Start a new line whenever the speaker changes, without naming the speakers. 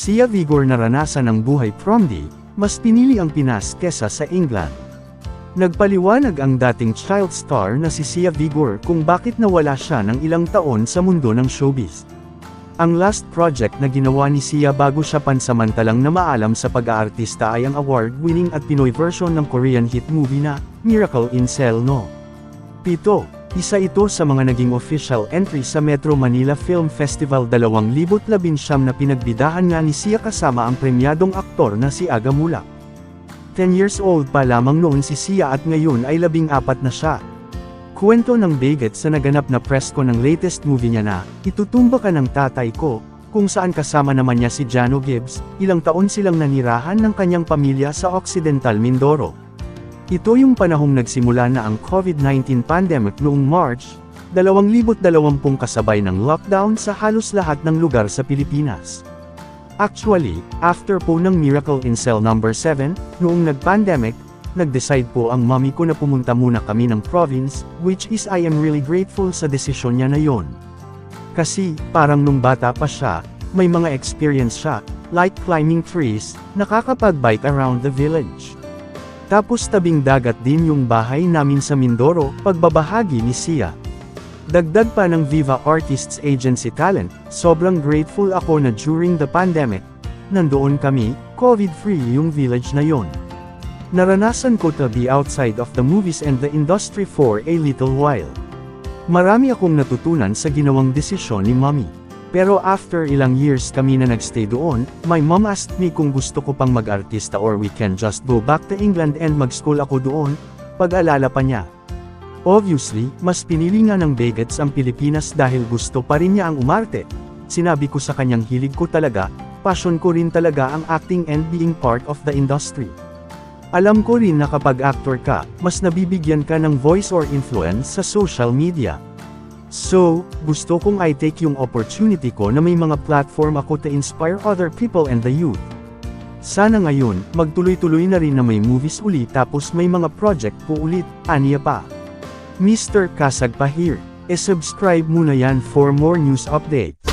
Siya Vigor naranasan ang buhay prom day, mas pinili ang Pinas kesa sa England. Nagpaliwanag ang dating child star na si Sia Vigor kung bakit nawala siya ng ilang taon sa mundo ng showbiz. Ang last project na ginawa ni Sia bago siya pansamantalang na maalam sa pag-aartista ay ang award-winning at Pinoy version ng Korean hit movie na Miracle in Cell No. Pito, isa ito sa mga naging official entry sa Metro Manila Film Festival 2019 na pinagbidahan nga ni Sia kasama ang premyadong aktor na si Aga Mulak. 10 years old pa lamang noon si Sia at ngayon ay labing apat na siya. Kwento ng Bigot sa naganap na presko ng latest movie niya na, Itutumba ka ng tatay ko, kung saan kasama naman niya si Jano Gibbs, ilang taon silang nanirahan ng kanyang pamilya sa Occidental Mindoro. Ito yung panahong nagsimula na ang COVID-19 pandemic noong March, 2020 kasabay ng lockdown sa halos lahat ng lugar sa Pilipinas. Actually, after po ng Miracle in Cell number 7, noong nag-pandemic, nag-decide po ang mommy ko na pumunta muna kami ng province, which is I am really grateful sa desisyon niya na yon. Kasi, parang nung bata pa siya, may mga experience siya, like climbing trees, nakakapag-bike around the village. Tapos tabing dagat din yung bahay namin sa Mindoro, pagbabahagi ni Sia. Dagdag pa ng Viva Artists Agency talent, sobrang grateful ako na during the pandemic, nandoon kami, COVID-free yung village na yon. Naranasan ko to be outside of the movies and the industry for a little while. Marami akong natutunan sa ginawang desisyon ni mommy. Pero after ilang years kami na nagstay doon, my mom asked me kung gusto ko pang mag-artista or we can just go back to England and mag-school ako doon, pag-alala pa niya. Obviously, mas pinili nga ng Bagets ang Pilipinas dahil gusto pa rin niya ang umarte. Sinabi ko sa kanyang hilig ko talaga, passion ko rin talaga ang acting and being part of the industry. Alam ko rin na kapag actor ka, mas nabibigyan ka ng voice or influence sa social media. So, gusto kong I take yung opportunity ko na may mga platform ako to inspire other people and the youth. Sana ngayon, magtuloy-tuloy na rin na may movies ulit tapos may mga project po ulit, aniya pa. Mr. Kasag pa here. E-subscribe muna yan for more news update.